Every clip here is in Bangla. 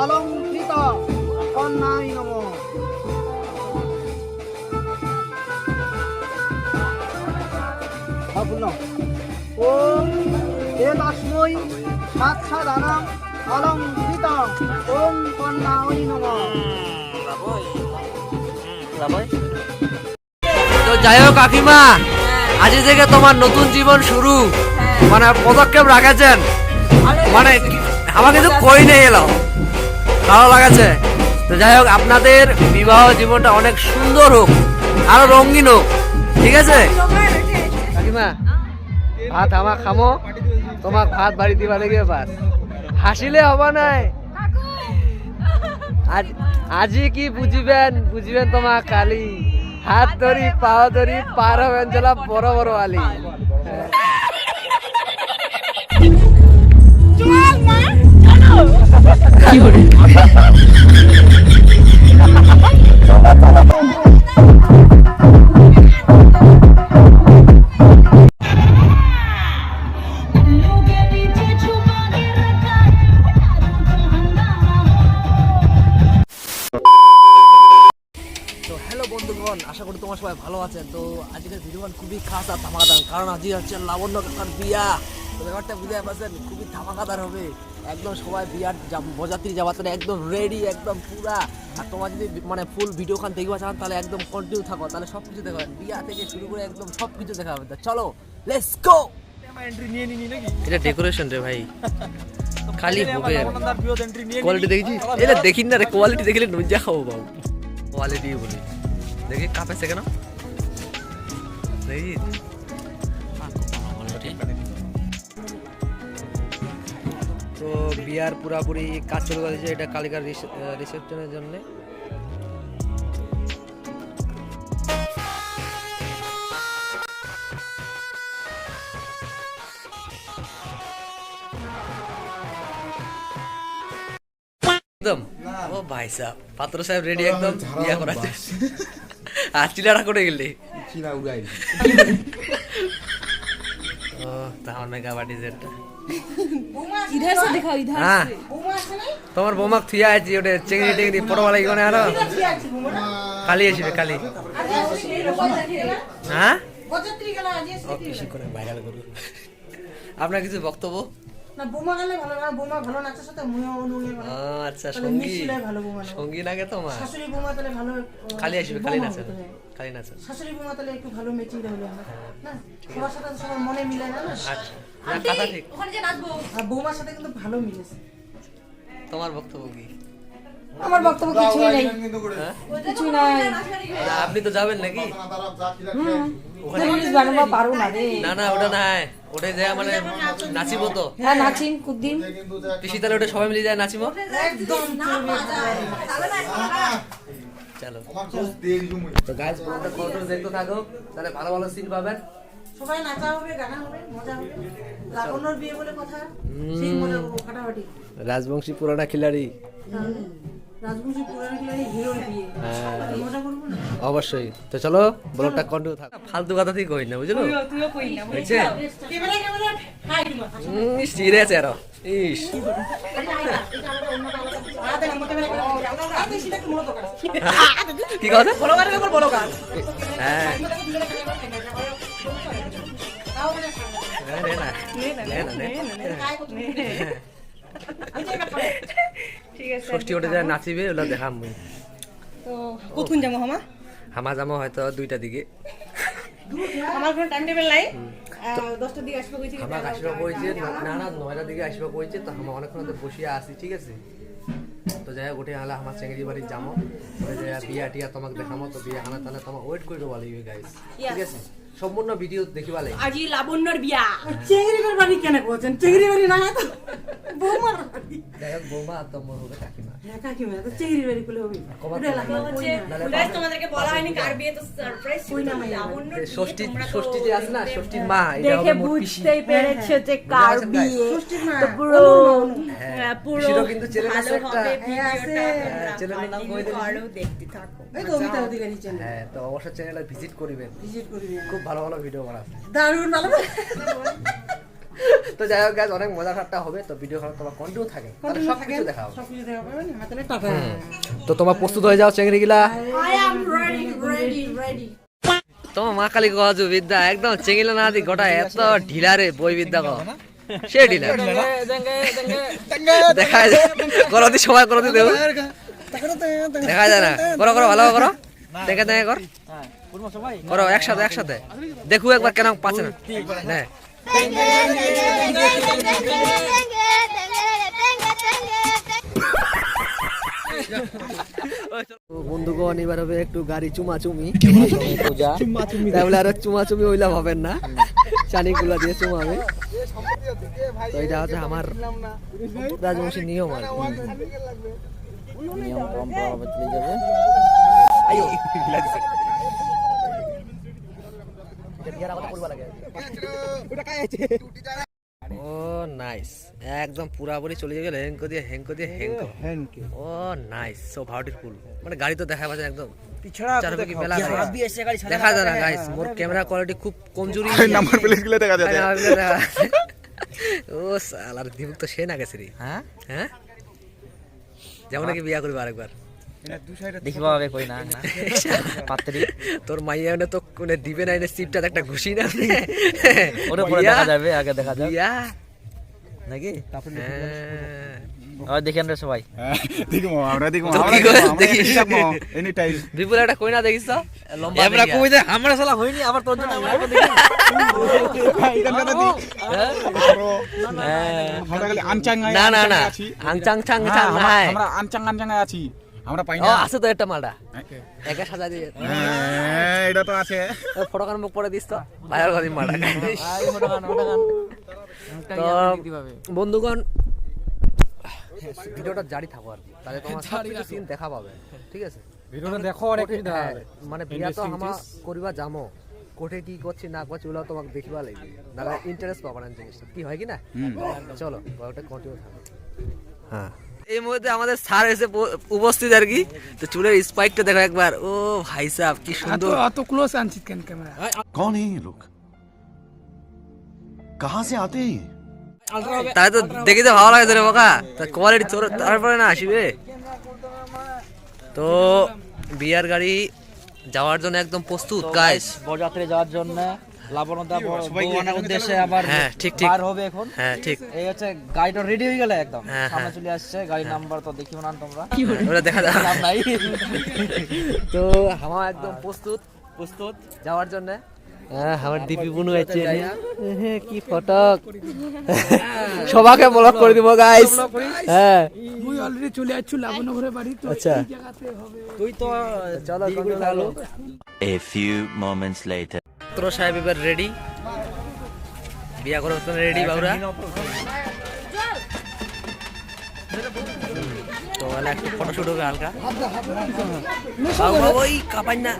অলঙ্কৃত কন্যাই নম। সাক্ষা দানম অলঙ্কৃত ওম কন্যাই নম। তো যাই হোক কাকিমা আজ থেকে তোমার নতুন জীবন শুরু। মানে পদক্ষেপ রাখেছেন। মানে আমাকে তো কই নিয়ে এলাম ভালো লাগাছে। তো যাই হোক, আপনাদের বিবাহ জীবনটা অনেক সুন্দর হোক, আরও রঙিন হোক, ঠিক আছে? কাকিমা, ভাত আমা খামো, তোমাক ভাত বাড়ি দিবা লাগে বাস হাসিলে হবা নাই। আজ, আজি কি বুঝিবেন বুঝিবেন তোমার কালি। হাত ধরি পাও ধরি পার হবেন চলা বড় বড় আলি। হ্যালো বন্ধুগণ, আশা করি তোমার সবাই ভালো আছেন। তো আজকের ভিডিওটা খুবই খাস আর ধামাকাদার কারণ আজকে হচ্ছে লাবণ্য কাকার বিয়া। ব্যাপারটা বুঝতে পারছেন খুবই ধামাকাদার হবে। একদম সবাই বিয়ার যা- বরযাত্রী যাওয়ার জন্য একদম রেডি একদম পুরা। আর তোমার যদি মানে ফুল ভিডিও খান দেখবা চান তাহলে একদম কন্টিনিউ থাকো। তাহলে সব কিছু দেখা। যাবে বিয়া থেকে শুরু করে একদম সব কিছু দেখা হবে। তা চলো লেটস গো এটা ডেকোরেশন রে ভাই। খালি হবে কোয়ালিটি দেখেছি এটা দেখি না রে কোয়ালিটি দেখলে নজ্জা খাব বাবু কোয়ালিটি বলি। দেখি কাপেছে কেন? দেখি তো বিয়ার পুরাপুরি কাজ শুরু করেছে এটা কালিকার রিসেপশনের জন্য। একদম। ও ভাই সাহেব পাত্র সাহেব রেডি একদম বিয়া করাচ্ছে আর চিলাটা করে গেলি? ও তাহলে মেগা বাটি যেটা इधर से दिखाओ इधर হ্যাঁ তোমার বৌমাক থুয়া আছে ওটা চেংড়ি টেংড়ি পড়বা লাগবে না আরো কালি আসবে কালি হ্যাঁ ও, বেশি করে ভাইরাল করবো আপনার কিছু বক্তব্য না বোমা গেলে ভালো না বোমা ভালো নাচের সাথে মুয়ে অনুয়ে ভালো ও, আচ্ছা তাহলে সঙ্গী মিশলে ভালো বোমা না। সঙ্গী লাগে তোমার শাশুড়ি বোমা তাহলে ভালো কালি আসবে কালি বোমা নাচেন হতে হয়। কালি নাচেন শাশুড়ি বোমা তাহলে একটু ভালো মেচিং হলে হয় না সবার সাথে তো সবার মনে মিলে না না আচ্ছা না কথা ঠিক ওখানে যে নাচবো। বৌমার সাথে কিন্তু ভালো মিলেছে। তোমার বক্তব্য কি? আমার বক্তব্য কিছুই নাই। হ্যাঁ? কিছুই নাই। আপনি তো যাবেন নাকি? ওখানে বানাবো পারো না রে। না না ওটা নাই। ওটা যায় মানে নাচিব তো। হ্যাঁ নাচিম কুদ্দিন। পিসি তাহলে ওটা সবাই মিলে যায় নাচিব? একদম চলো তো গাইজ পুরোটা কন্ট্রোল দেখতে থাকো। তাহলে ভালো ভালো সিন পাবেন। সবাই নাচা হবে গানা হবে মজা হবে। লাবণ্যর বিয়ে বলে কথা সেই মজা করব ফাটাফাটি রাজবংশী পুরানা খিলাড়ি। রাজবংশী পুরানো খেলারই হিরোর বিয়ে। হ্যাঁ। মজা করব না? অবশ্যই। তো চলো ব্লগটা কন্টিনিউ থাক। ফালতু কথা থেকে কই না বুঝলো হয়েছে? ক্যামেরা ক্যামেরা হাই দিমা সিরে আছে আরও। ইস। কি কথা। হ্যাঁ। তাও নে না নে না নে কাজ করতে ঠিক আছে ষষ্ঠী ওটা যায় নাচিবে ওগুলো দেখাম তো যাব হামা হামা হয়তো দুইটা দিকে আমার কোনো টাইম টেবিল নাই দশটার দিকে আসব কইছি হামা আসবা কইছে না না নয়টার দিকে আসবা কইছে তো হামা অনেকক্ষণ ধরে বসিয়া আছি ঠিক আছে তো যাই হোক উঠে আলা আমার চেঙ্গি বাড়ি যাব বিয়া টিয়া তোমাকে দেখামো তো বিয়া হানা তাহলে তোমাকে ওয়েট করে দেবো লাগবে গাইস ঠিক আছে? সম্পূর্ণ ভিডিও দেখিবা লাগে আজি লাবণ্যর বিয়া। চেঙ্গি বাড়ি কেন কোছেন চেঙ্গি বাড়ি না তো বৌমার যাই হোক বৌমা তো মোর হবে কাকিমা। হ্যাঁ কাকিমা তো চেংড়ি বাড়ি করলে হবে কবার ওটা লাগবে হচ্ছে নাহলে guys, তোমাদেরকে বলা হয়নি কার বিয়ে তো সারপ্রাইজ কই না মাইয়া? লাবণ্যর বিয়ে, ষষ্ঠী ষষ্ঠী যে আছে না ষষ্ঠীর মা দেখে হবে মোর পিসি বুঝতেই পেরেছ যে কার বিয়ে তো পুরো পুরো কিন্তু চ্যানেল আছে একটা হবে আছে। ভিডিওটা চ্যানেলের নাম কই দিলি? দেখতে থাকো এই তো অমিতা অধিকারী চ্যানেল হ্যাঁ তো অবশ্যই চ্যানেলে ভিজিট করিবেন ভিজিট করবি খুব ভালো ভালো ভিডিও বানাচ্ছে দারুণ ভালো তো যাই হোক guys, অনেক মজা ঠাট্টা হবে। তো ভিডিও খারাপ তোমার কন্টিনিউ থাকে। তাহলে সব কিছু দেখা হবে। সবকিছু দেখা পাবেন তাহলে টাটা তো তোমার প্রস্তুত হয়ে যাও চেংড়ি গিলা। তোমার মা কালী বিদ্যা একদম চেঙ্গিলা না দি গোটা এত ঢিলা রে বই বিদ্যা সে ঢিলা দেখা যায়। করো দি সময় করো দি দেবো। দেখা যায় না। করো করো ভালো করো। দেখে দেখে কর। করো একসাথে একসাথে। দেখু একবার কেন পাচ্ছে না। নে বন্ধুগণ এবার হবে একটু গাড়ি চুমাচুমি। পূজা। আর চুমাচুমি হইলাম হবেন না? চানিগুলা দিয়ে চুমাবে। তো এটা হচ্ছে আমার রাজবংশী নিয়ম আর নিয়ম পরম্পরা চলে যাবে আইও। এটা বিয়ার আবার করবা লাগে। ও নাইস একদম পুরাপুরি চলে যাবে হেঙ্কো দিয়ে হেঙ্কো দিয়ে হেঙ্কো। ও নাইস সো বিউটিফুল মানে গাড়ি তো দেখা পাচ্ছে একদম। দেখা যায় না গাইস মোর ক্যামেরা কোয়ালিটি খুব কমজোরি। নাম্বার প্লেটগুলো দেখা যাচ্ছে। ও সালার দিমুক তো সে না গেছে রে। হ্যাঁ? হ্যাঁ? যেমন নাকি বিয়া করবে আরেকবার? দেখিবা ভাবে কই না না। পাত্রী। তোর মাইয়া এনে তো কোনে দিবে না এনে সিপটা একটা ঘুষি না। ওরে পরে দেখা যাবে আগে দেখা যাবে বিয়া নাকি? হ্যাঁ। আর দেখেন রে সবাই। দেখব আমরা দেখব আমরা কি করে এনি টাইম বিপুল একটা কইনা দেখিস তো? লম্বা আমরা কই দে আমরা শালা হইনি আবার তোর জন্য আমরা দেখি। হ্যাঁ না না না। আমরা আনচাং আনচাং আছি। আমরা পাই না। আছে তো একটা মালটা একা সাজা দিয়ে। হ্যাঁ, এটা তো আছে। ফটো কান মুখ পরে দিস তো। ভাইরাল করি মালটা তো বন্ধুগণ ভিডিওটা জারি থাকো আর কি। তাহলে তোমার সব কিছু সিন দেখা পাবে। ঠিক আছে? ভিডিওটা দেখো অনেক মানে বিয়া তো আমা করিবা যামো কোঠে কি করছি না করছি ওগুলো তোমাকে দেখিবা লাগবে। নাহলে ইন্টারেস্ট পাবা না জিনিসটা। কি হয় কি না? চলো ওটা কন্টিনিউ থাকো। হ্যাঁ। এই মুহূর্তে আমাদের স্যার এসে উপস্থিত আর কি। তো চুলের স্পাইকটা দেখো একবার। ও ভাই সাহেব কি সুন্দর। এত ক্লোজ আনছিস কেন ক্যামেরা? কোন এই লোক? কাহা সে আতে তাই তো দেখি তো ভালো লাগে রে বাবা তার কোয়ালিটি তোর তারপরে না আসবে। তো বিয়ার গাড়ি যাওয়ার জন্য একদম প্রস্তুত গাইস বরযাত্রী যাওয়ার জন্য লাবণদা বউয়ানার উদ্দেশ্যে আবার হ্যাঁ, ঠিক, ঠিক। হবে এখন। হ্যাঁ ঠিক। এই হচ্ছে গাড়িটা রেডি হয়ে গেলে একদম। হ্যাঁ, সামনে। চলে আসছে গাড়ি নাম্বার তো দেখিও না তোমরা। ওটা দেখা যাক। নাই। তো হামা একদম প্রস্তুত প্রস্তুত যাওয়ার জন্য। হ্যাঁ আমার দিপি বুনু আছে কি ফটক। সবাকে ব্লক করে দিব গাইস হ্যাঁ। মুই অলরেডি চলে আসছি বাড়ি তো আচ্ছা। এই জায়গাতে হবে। তুই তো চলো কন্টিনিউ থাকল A few moments later. ছাত্র সাহেব এবার রেডি বিয়া করার জন্য রেডি বাবুরা। তো তাহলে একটু ফটোশুট হবে হালকা। ওই কাপাই না।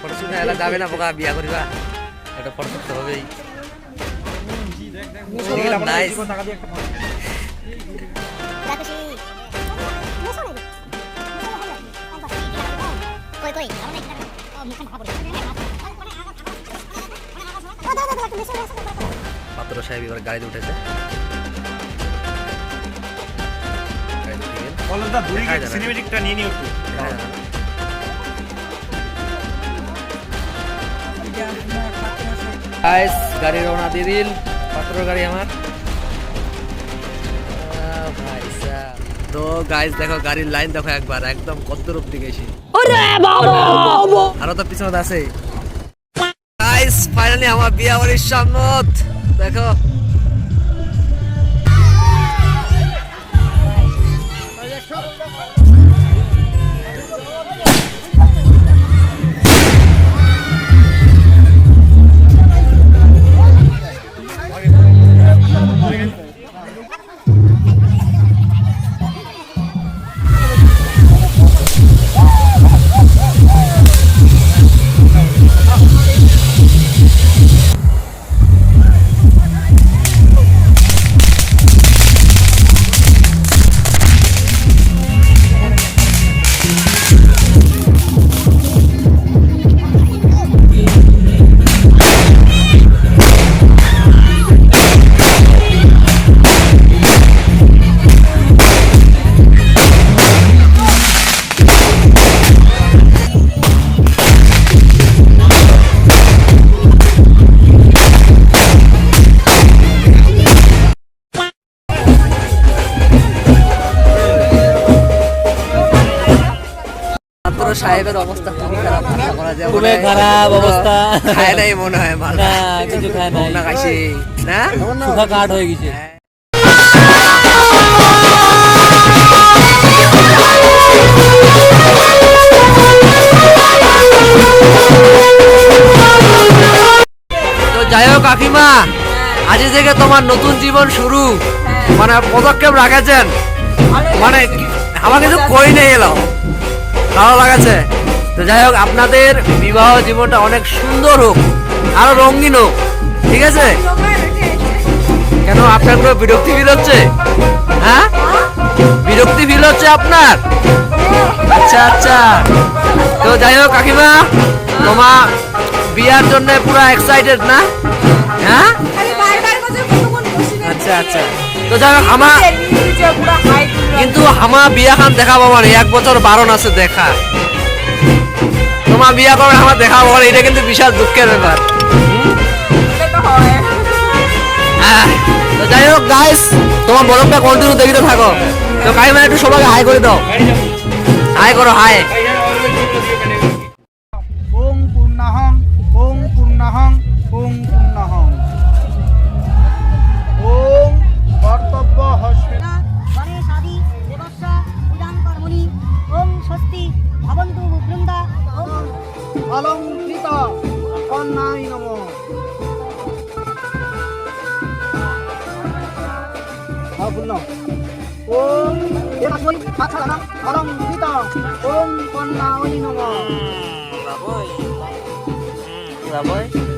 ফটোশুট না যাবে না বোকা বিয়া করিবা। একটা ফটোশুট হবেই। নাইস পাত্র সাহেব এবার গাড়িতে উঠেছে। সিনেমেটিকটা নিয়ে নিও একটু। গাইস গাড়ি রওনা দিয়ে দিল পাত্র গাড়ি আমার। তো গাইস দেখো গাড়ির লাইন দেখো একবার একদম কত রূপ দিকে এসে আরও তো পিছনে আছে। আমার বিয়া বাড়ির সামনত দেখো। সাহেবের অবস্থা খুবই খারাপ। আশা করা যায় খুবই খারাপ অবস্থা। খায় নাই মনে হয় মাল। না কিছু খায় নাই। না খাইছে। না? সুখা কাঠ হয়ে গেছে। তো যাই হোক কাকিমা আজ থেকে তোমার নতুন জীবন শুরু। মানে পদক্ষেপ রাখেছেন। মানে আমাকে তো কই নেই এলো ভালো লাগাছে তো যাই হোক আপনাদের বিবাহ জীবনটা অনেক সুন্দর হোক আরও রঙিন হোক ঠিক আছে? কেন আপনার কোনো বিরক্তি ফিল হচ্ছে? হ্যাঁ? বিরক্তি ফিল হচ্ছে আপনার? আচ্ছা আচ্ছা। তো যাই হোক কাকিমা তোমার বিয়ার জন্য পুরো এক্সাইটেড না? হ্যাঁ? আচ্ছা আচ্ছা। তো যাই হোক আমার কিন্তু আমার বিয়া খান দেখা পাবো না এক বছর বারণ আছে দেখা। তোমার বিয়া করে আমার দেখা পাবো না এটা কিন্তু বিশাল দুঃখের ব্যাপার। তো যাই হোক গাইস তোমার বলকটা কন্টিনিউ দেখিতে থাকো। তো কাইমা একটু সবাইকে হাই করে দাও। হাই করো হাই অলঙ্কৃত কন্যাই নম। ওম দেবাসই সাক্ষাৎ অলঙ্কৃত ওম কন্যাই নম। Nice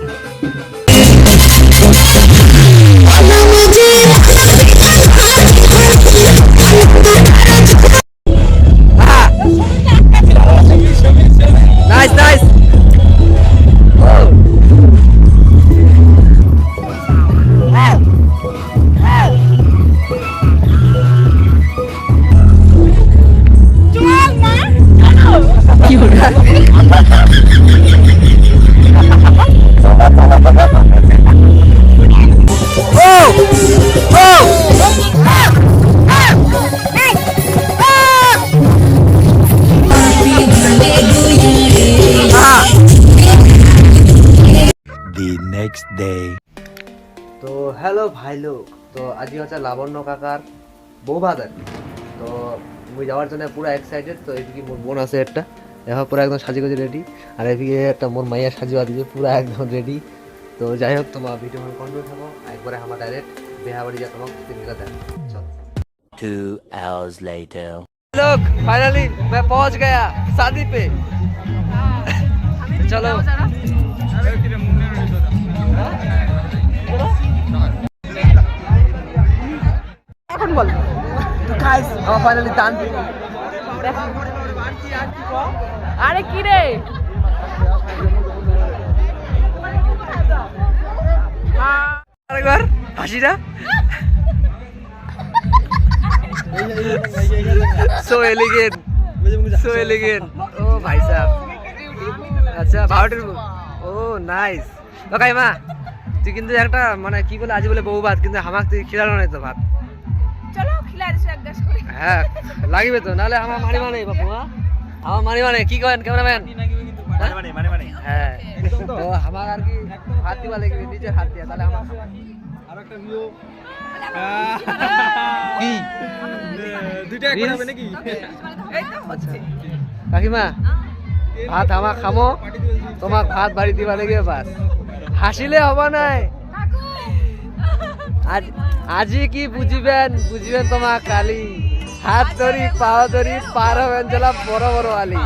The next day. তো হ্যালো ভাই লোক তো আজকে হচ্ছে লাবণ্য কাকার বউ ভাত আর কি তো মুই যাওয়ার জন্য পুরো এক্সাইটেড তো এদিকে মোর বোন আছে একটা দেখো পুরো একদম সাজি গুজি রেডি আর এদিকে একটা মোর মাইয়া সাজিয়া দিছে পুরো একদম রেডি তো যাই হোক তোমার ভিডিও কন্টিনিউ থাকো একবারে আমার ডাইরেক্ট বিহা বাড়ি যা তোমাকে তিনটা দেখ চল Two hours later. लोग फाइनली मैं पहुंच गया शादी पे चलो এখন বল। তো গাইস আমার ফাইনালি দান আরে কি রে? আরেকবার, হাসিটা। সো এলিগেন্ট সো এলিগেন্ট ও ভাই সাহেব। আচ্ছা ভারতের ও নাইস তো কাইমা তুই কিন্তু একটা মানে কি বলে আজ বলে বউ ভাত কিন্তু আমাকে তুই খিলানো নাই তো ভাত। চলো খিলা দিছো এক গ্লাস করে হ্যাঁ লাগিবে তো নাহলে আমার মানি মানে বাপু? আমার মানি মানে কি করেন ক্যামেরাম্যান হ্যাঁ তো। আমার আর কি হাত দিবা লাগবে নিজের হাত দিয়া তাহলে আমার কি? দুইটা এক হবে নাকি? আচ্ছা। কাকিমা ভাত আমার খামো তোমাক ভাত বাড়ি দিবা লাগে বাস হাসিলে হবা নাই আজ আজি কি বুঝিবেন বুঝিবেন তোমার কালি হাত ধরি পাও ধরি পার হবেন জেলা বড় বড় আলি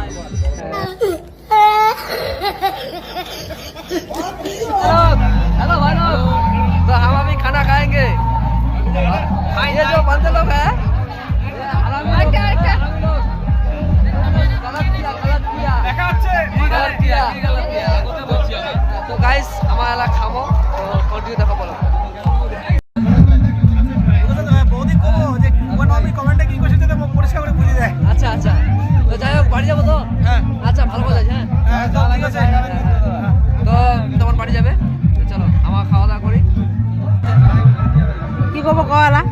हेलो भाई लोग तो हम अभी खाना खाएंगे ये जो बंदे लोग हैं ये हरामी लोग हैं, हरामी लोग। गलत किया गलत किया गलत किया गलत किया গাইস আমার এলাকা খামো তো কন্টিনিউ দেখো বলো আচ্ছা আচ্ছা। তো যাই হোক বাড়ি যাব তো? আচ্ছা ভালো কথা হ্যাঁ? তো তোমার বাড়ি যাবে? চলো আমার খাওয়া দাওয়া করি। কি করব কলা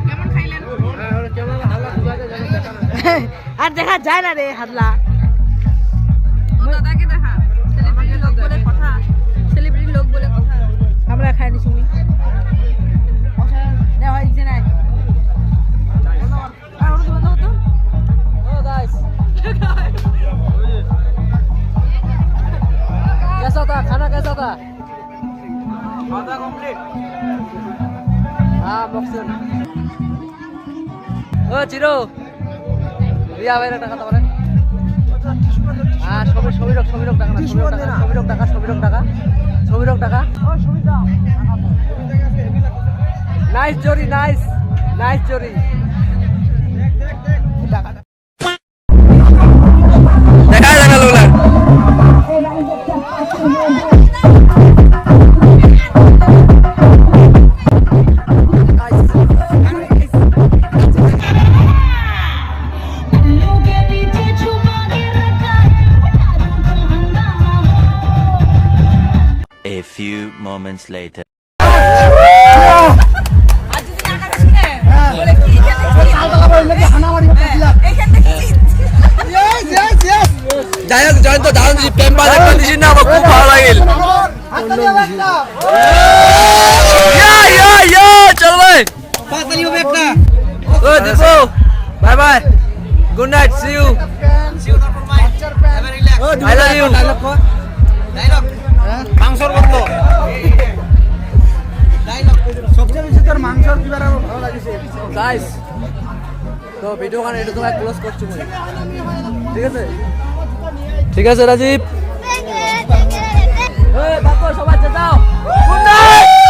হ্যাঁ, হ্যাঁ, আর দেখা যায় না রে হাতলা করে খাই নিছি মুই না হয় যে নাই আর ওটা বন্ধ হতো Oh guys. कैसा था खाना कैसा था খাওয়া কমপ্লিট हाँ बक्सर ও চিরো রিয়া ভাইরা টাকা তো বলেন হ্যাঁ ছবি ছবি রক ছবি রক টাকা না ছবি রক টাকা ছবি রক টাকা ছবি রক টাকা ছবি রক টাকা। নাইস জরি নাইস নাইস জরি moments later. যাই হোক জয়ন্ত দারুণ দিছি প্রেম বাজার করে দিছি না আমার খুব ভালো লাগিল। চল ভাই। ও Dipu bye bye good night see you I love you মাংসর বন্ধ তোর মাংস কিবার ভালো লাগিছে। গাইস তো ভিডিও কারণে এটা তোমায় ক্লোজ করছি মই ঠিক আছে? ঠিক আছে রাজীব? এই বাবা সবাই যাও গুড নাইট!